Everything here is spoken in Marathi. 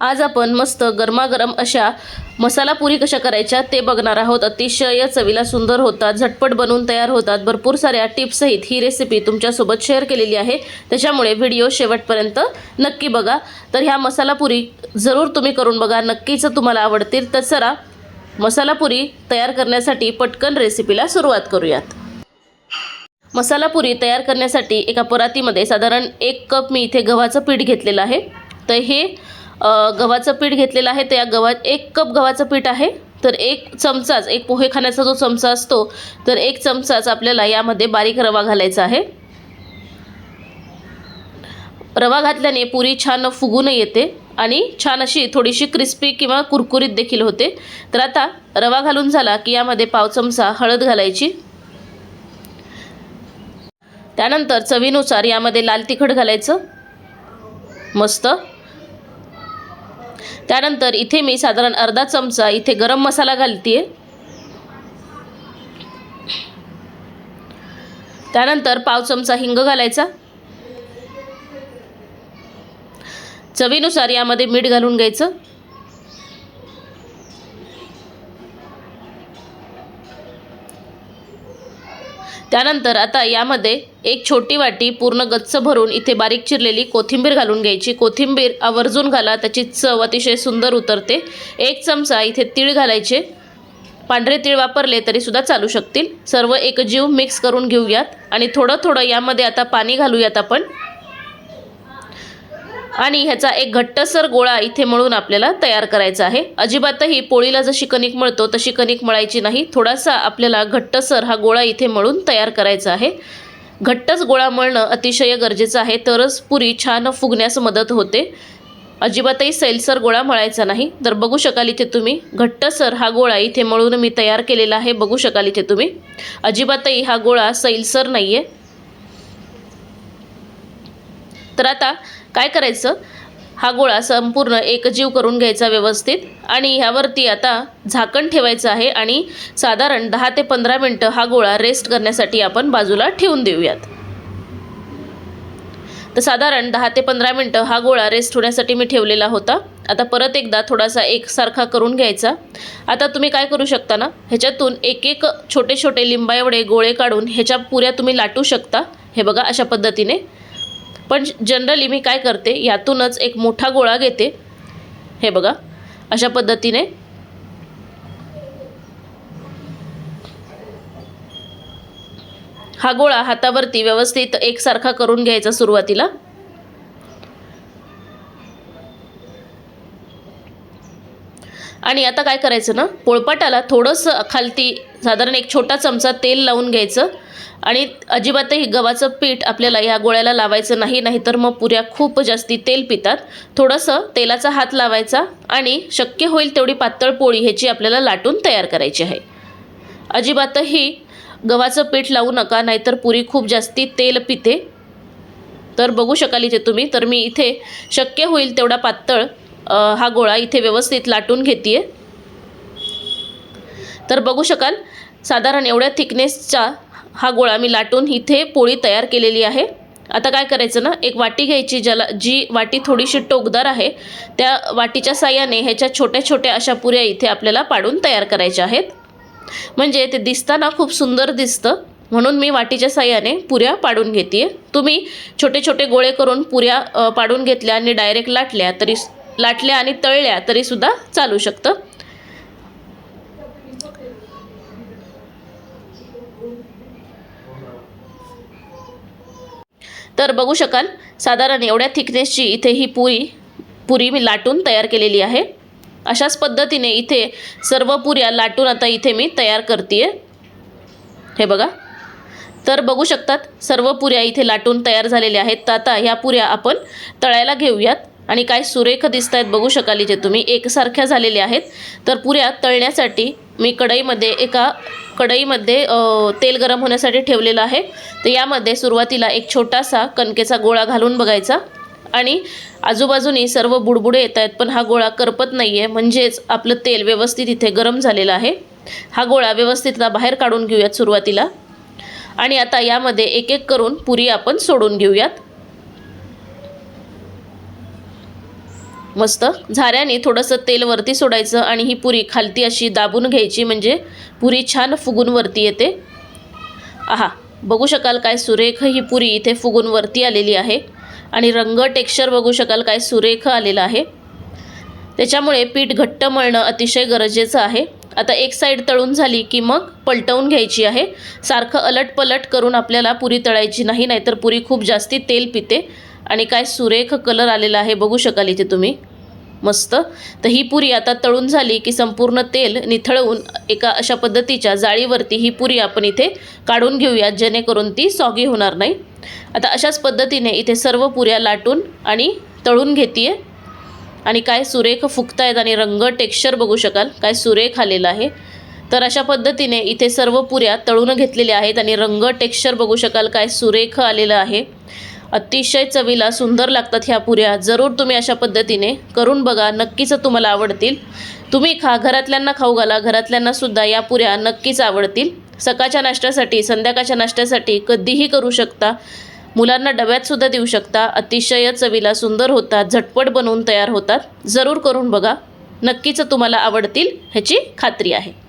आज आपण मस्त गरमागरम अशा मसाला पुरी कशा करायच्या ते बघणार आहोत. अतिशय चवीला सुंदर होतात झटपट बनवून तयार होतात. भरपूर साऱ्या टिप्ससहित ही रेसिपी तुमच्यासोबत शेअर केलेली आहे. त्याच्यामुळे व्हिडिओ शेवटपर्यंत नक्की बघा. तर ह्या मसाला पुरी जरूर तुम्ही करून बघा. नक्कीच तुम्हाला आवडतील. तर चला मसाला पुरी तयार करण्यासाठी पटकन रेसिपीला सुरुवात करूयात. मसाला पुरी तयार करण्यासाठी एका परातीमध्ये साधारण एक कप मी इथे गव्हाचं पीठ घेतलेलं आहे. तर हे गव्हाचं पीठ घेतलेलं आहे तर या गव्हात एक कप गव्हाचं पीठ आहे तर एक चमचाच एक पोहे खाण्याचा जो चमचा असतो तर एक चमचाच आपल्याला यामध्ये बारीक रवा घालायचा आहे. रवा घातल्याने पुरी छान फुगून येते आणि छान अशी थोडीशी क्रिस्पी किंवा कुरकुरीत देखील होते. तर आता रवा घालून झाला की यामध्ये पाव चमचा हळद घालायची. त्यानंतर चवीनुसार यामध्ये लाल तिखट घालायचं. मस्त. त्यानंतर इथे मी साधारण अर्धा चमचा इथे गरम मसाला घालते त्यानंतर पाव चमचा हिंग घालायचा. चवीनुसार यामध्ये मीठ घालून घ्यायचं. त्यानंतर आता यामध्ये एक छोटी वाटी पूर्ण गच्च भरून इथे बारीक चिरलेली कोथिंबीर घालून घ्यायची. कोथिंबीर आवर्जून घाला त्याची चव अतिशय सुंदर उतरते. एक चमचा इथे तीळ घालायचे. पांढरे तीळ वापरले तरीसुद्धा चालू शकतील. सर्व एकजीव मिक्स करून घेऊयात. आणि थोडं थोडं यामध्ये आता पाणी घालूयात आपण. आणि ह्याचा एक घट्टसर गोळा इथे मळून आपल्याला तयार करायचा आहे. अजिबातही पोळीला जशी कणिक मळतो तशी कणिक मळायची नाही. थोडासा आपल्याला घट्टसर हा गोळा इथे मळून तयार करायचा आहे. घट्टच गोळा मळणं अतिशय गरजेचं आहे तरच पुरी छान फुगण्यास मदत होते. अजिबातही सैलसर गोळा मळायचा नाही. तर बघू शकाल इथे तुम्ही घट्टसर हा गोळा इथे मळून मी तयार केलेला आहे. बघू शकाल इथे तुम्ही. अजिबातही हा गोळा सैलसर नाही आहे तर आता काय करायचं? हा गोळा संपूर्ण एकजीव करून घ्यायचा व्यवस्थित आणि ह्यावरती आता झाकण ठेवायचं आहे आणि साधारण दहा ते पंधरा मिनटं हा गोळा रेस्ट करण्यासाठी आपण बाजूला ठेवून देऊयात. तर साधारण दहा ते पंधरा मिनटं हा गोळा रेस्ट होण्यासाठी मी ठेवलेला होता. आता परत एकदा थोडासा एकसारखा करून घ्यायचा. आता तुम्ही काय करू शकता ना ह्याच्यातून एक एक छोटे छोटे लिंबा एवढे गोळे काढून ह्याच्या पुऱ्या तुम्ही लाटू शकता. हे बघा अशा पद्धतीने. पण जनरली मी काय करते यातूनच एक मोठा गोळा घेते. हे बघा अशा पद्धतीने. हा गोळा हातावरती व्यवस्थित एकसारखा करून घ्यायचा सुरुवातीला. आणि आता काय करायचं ना पोळपाटाला थोडंसं खालती साधारण एक छोटा चमचा तेल लावून घ्यायचं आणि अजिबातही गव्हाचं पीठ आपल्याला या गोळ्याला लावायचं नाही नाहीतर मग पुऱ्या खूप जास्ती तेल पितात. थोडंसं तेलाचा हात लावायचा आणि शक्य होईल तेवढी पातळ पोळी ह्याची आपल्याला लाटून तयार करायची आहे. अजिबातही गव्हाचं पीठ लावू नका नाहीतर पुरी खूप जास्ती तेल पिते. तर बघू शकाल इथे तुम्ही तर मी इथे शक्य होईल तेवढा पातळ हा गोळा इथे व्यवस्थित लाटून घेते आहे तर बघू शकाल साधारण एवढ्या थिकनेसचा हा गोळा मी लाटून इथे पोळी तयार केलेली आहे. आता काय करायचं ना एक वाटी घ्यायची ज्याला जी वाटी थोडीशी टोकदार आहे त्या वाटीच्या साह्याने ह्याच्या छोट्या छोट्या अशा पुऱ्या इथे आपल्याला पाडून तयार करायच्या आहेत. म्हणजे ते दिसताना खूप सुंदर दिसतं म्हणून मी वाटीच्या साह्याने पुऱ्या पाडून घेते तुम्ही छोटे छोटे गोळे करून पुऱ्या पाडून घेतल्या आणि डायरेक्ट लाटल्या तरी लाटल्या आणि तळल्या तरीसुद्धा चालू शकतं. तर बघू शकाल साधारण एवढ्या थिकनेसची इथे ही पुरी पुरी मी लाटून तयार केलेली आहे. अशाच पद्धतीने इथे सर्व पुऱ्या लाटून आता इथे मी तयार करते हे बघा. तर बघू शकतात सर्व पुऱ्या इथे लाटून तयार झालेल्या आहेत. तर आता ह्या पुऱ्या आपण तळायला घेऊयात. आणि काय सुरेख दिसत आहेत बघू शकाल इथे तुम्ही. एकसारख्या झालेल्या आहेत. तर पुऱ्या तळण्यासाठी मी कढईमध्ये एका कढईमध्ये तेल गरम होण्यासाठी ठेवलेलं आहे. तर यामध्ये सुरुवातीला एक छोटासा कणकेचा गोळा घालून बघायचा. आणि आजूबाजूनी सर्व बुडबुडे येत आहेत पण हा गोळा करपत नाही आहे म्हणजेच आपलं तेल व्यवस्थित इथे गरम झालेलं आहे. हा गोळा व्यवस्थितला बाहेर काढून घेऊयात सुरुवातीला. आणि आता यामध्ये एक एक करून पुरी आपण सोडून घेऊयात. मस्त. झाऱ्याने थोडंसं तेल वरती सोडायचं आणि ही पुरी खालती अशी दाबून घ्यायची म्हणजे पुरी छान फुगून वरती येते. आहा बघू शकाल काय सुरेख ही पुरी इथे फुगून वरती आलेली आहे आणि रंग टेक्स्चर बघू शकाल काय सुरेख आलेलं आहे. त्याच्यामुळे पीठ घट्ट मळणं अतिशय गरजेचं आहे. आता एक साईड तळून झाली की मग पलटवून घ्यायची आहे. सारखं अलट पलट करून आपल्याला पुरी तळायची नाही नाहीतर पुरी खूप जास्ती तेल पिते. आणि काय सुरेख कलर आलेला आहे बघू शकाल इथे तुम्ही. मस्त. तर ही पुरी आता तळून झाली की संपूर्ण तेल निथळवून एका अशा पद्धतीच्या जाळीवरती ही पुरी आपण इथे काढून घेऊया जेणेकरून ती सॉगी होणार नाही. आता अशाच पद्धतीने इथे सर्व पुऱ्या लाटून आणि तळून घेते आणि काय सुरेख फुगतायत आणि रंग टेक्स्चर बघू शकाल काय सुरेख आलेला आहे. तर अशा पद्धतीने इथे सर्व पुऱ्या तळून घेतलेल्या आहेत आणि रंग टेक्स्चर बघू शकाल काय सुरेख आलेलं आहे. अतिशय चवीला सुंदर लागतात ह्या पुऱ्या. जरूर तुम्ही अशा पद्धतीने करून बघा. नक्कीच तुम्हाला आवडतील. तुम्ही खा. घरातल्यांना खाऊ घाला. घरातल्यांनासुद्धा या पुऱ्या नक्कीच आवडतील. सकाळच्या नाश्त्यासाठी संध्याकाळच्या नाश्त्यासाठी कधीही करू शकता. मुलांना डब्यातसुद्धा देऊ शकता. अतिशय चवीला सुंदर होतात. झटपट बनवून तयार होतात. जरूर करून बघा. नक्कीच तुम्हाला आवडतील ह्याची खात्री आहे.